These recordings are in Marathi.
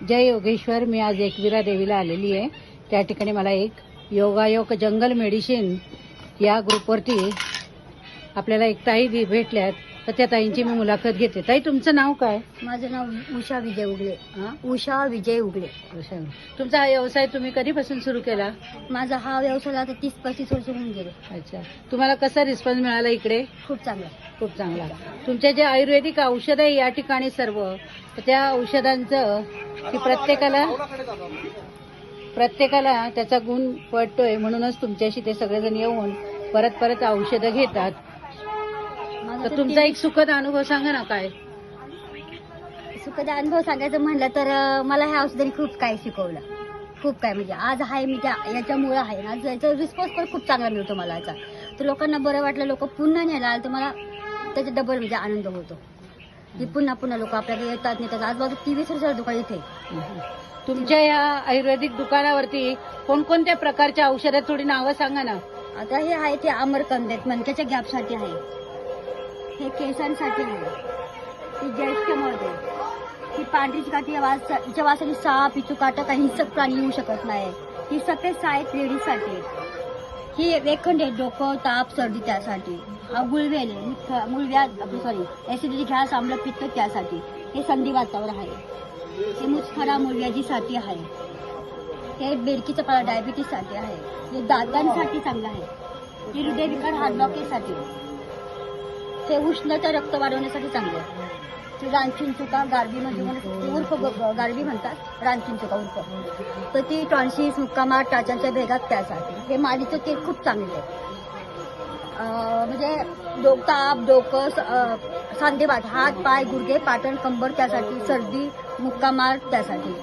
जय योगेश्वर मी आज एकविरा देवीला आलेली आहे. त्या ठिकाणी मला एक योगायोग जंगल मेडिसिन या ग्रुपवरती आपल्याला एक ताई भेटल्यात. तर त्या ताईंची मी मुलाखत घेते. ताई तुमचं नाव काय? माझं नाव उषा विजय उगले हा? उषा विजय उगले उषा. तुमचा हा व्यवसाय तुम्ही कधीपासून सुरू केला? माझा हा व्यवसाय आता तीस पस्तीस वर्ष होऊन गेले. अच्छा. तुम्हाला कसा रिस्पॉन्स मिळाला इकडे? खूप चांगला. खूप चांगला. तुमचे जे आयुर्वेदिक औषध आहे या ठिकाणी सर्व तर त्या औषधांचं की प्रत्येकाला प्रत्येकाला त्याचा गुण पडतोय म्हणूनच तुमच्याशी ते सगळेजण येऊन परत परत औषधं घेतात. तर तुमचा एक सुखद अनुभव सांगा ना काय? सुखद अनुभव सांगायचं म्हणलं तर अं, मला ह्या औषधाने खूप काय शिकवलं. खूप काय म्हणजे आज आहे मी त्या याच्यामुळं आहे ना आज याचा रिस्पॉन्स पण खूप चांगला मिळतो मला याचा. तर लोकांना बरं वाटलं लोक पुन्हा न्यायला आले तर मला त्याचा डबल म्हणजे आनंद होतो. की पुन्हा पुन्हा लोक आपल्याकडे येतात नेतात. आजबाजू तेवीस वर्षाला दुकान इथे. तुमच्या या आयुर्वेदिक दुकानावरती कोणकोणत्या प्रकारच्या औषधं थोडी नावं सांगा ना. आता हे आहे ते अमरकंद आहेत मणक्याच्या गॅपसाठी आहे. हे केसांसाठी आहे ही ज्येष्ठमध्ये ही पांढरीची काठी वास हिच्या वासाने साप इचू काटा काही हिंसक प्राणी येऊ शकत नाही. ही सगळे साहेब लेडीजसाठी. ही वेखंड आहे डोकं ताप सर्दी त्यासाठी. हा गुळवेल आहे. मुख्य- आपली सॉरी ऍसिडिटी घ्यास आम्ल पित्त त्यासाठी. हे संधी संधिवातावर आहे. हे मुचखडा मुळव्याजीसाठी आहे. हे बेडकीचं पाला डायबिटीससाठी आहे. हे दातांसाठी चांगलं आहे. हे हृदयविकार हार्ट ब्लॉकेजसाठी हे उष्णता रक्त वाढवण्यासाठी चांगलं आहे. चुका गारबी म्हणजे उर्फ ग- गारबी म्हणतात रानचिन चुका उर्फ. तर ती टॉन्सिस मुक्कामार टाचांच्या भेगात त्यासाठी हे माडीचं तेल खूप चांगलं आहे म्हणजे डोक ताप डोकं स- हात पाय गुडघे पाटण कंबर त्यासाठी सर्दी मुक्कामार त्यासाठी.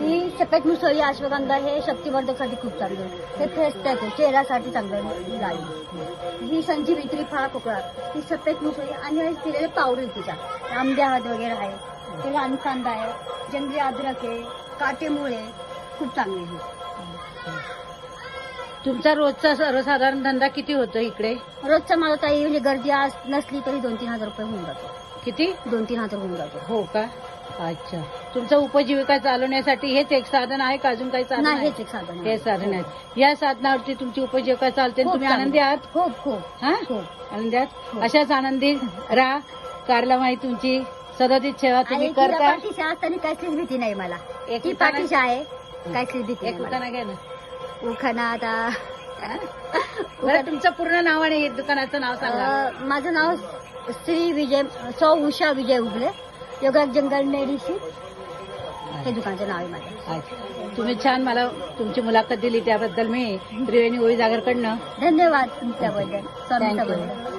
ती सफेद मुसळी अश्वगंधा हे शक्तिवर्धकसाठी खूप चांगलं आहे. हे फेस पॅक आहे चेहऱ्यासाठी चांगलं जाईल ही संजीवी त्रिफळा कोकळा ही सफेद मुसळी आणि हे दिलेले पावडर तिच्या. आंबे हात वगैरे आहे ते रान कांदा आहे जंगली अद्रक आहे काटेमुळे खूप चांगले आहे. तुमचा रोजचा सर्वसाधारण धंदा किती होतो इकडे? रोजचा माझा ताई म्हणजे गर्दी आज नसली तरी दोन तीन हजार रुपये होऊन जातो. किती? दोन तीन हजार होऊन जातो. हो का? अच्छा. तुमचा उपजीविका चालवण्यासाठी हेच एक साधन आहे का? अजून काही साधन नाही आहे? हेच एक साधन आहे. हे साधन आहेत या साधनावरती तुमची उपजीविका चालते आणि खूप तुम्ही चांगलं. आनंदी आहात? खूप खूप. हा? खूप. आनंदी आहात? हो. अशाच आनंदी राहा. कारला माही तुमची सदतीत सेवा तुम्ही तिला करता. पाठीशी असताना कसलीच भीती नाही मला. एक ती उखाणा- पाठीशी आहे. कसलीच भीती एक. दुकाना घ्या ना. उखाणा आता. हा? बरं तुमचं पूर्ण नाव आणि हे दुकानाचं नाव सांगा. अं, माझं नाव श्री विजय सौ Usha Vijay Ugale yoga jungle medicine हे दुकानचं नाव आहे माझं अच्छा. तुम्ही छान मला तुमची मुलाखत दिली त्याबद्दल मी त्रिवेणी ओळी जागरकडनं धन्यवाद तुमच्याबद्दल स्वामी Thank you. समर्थ.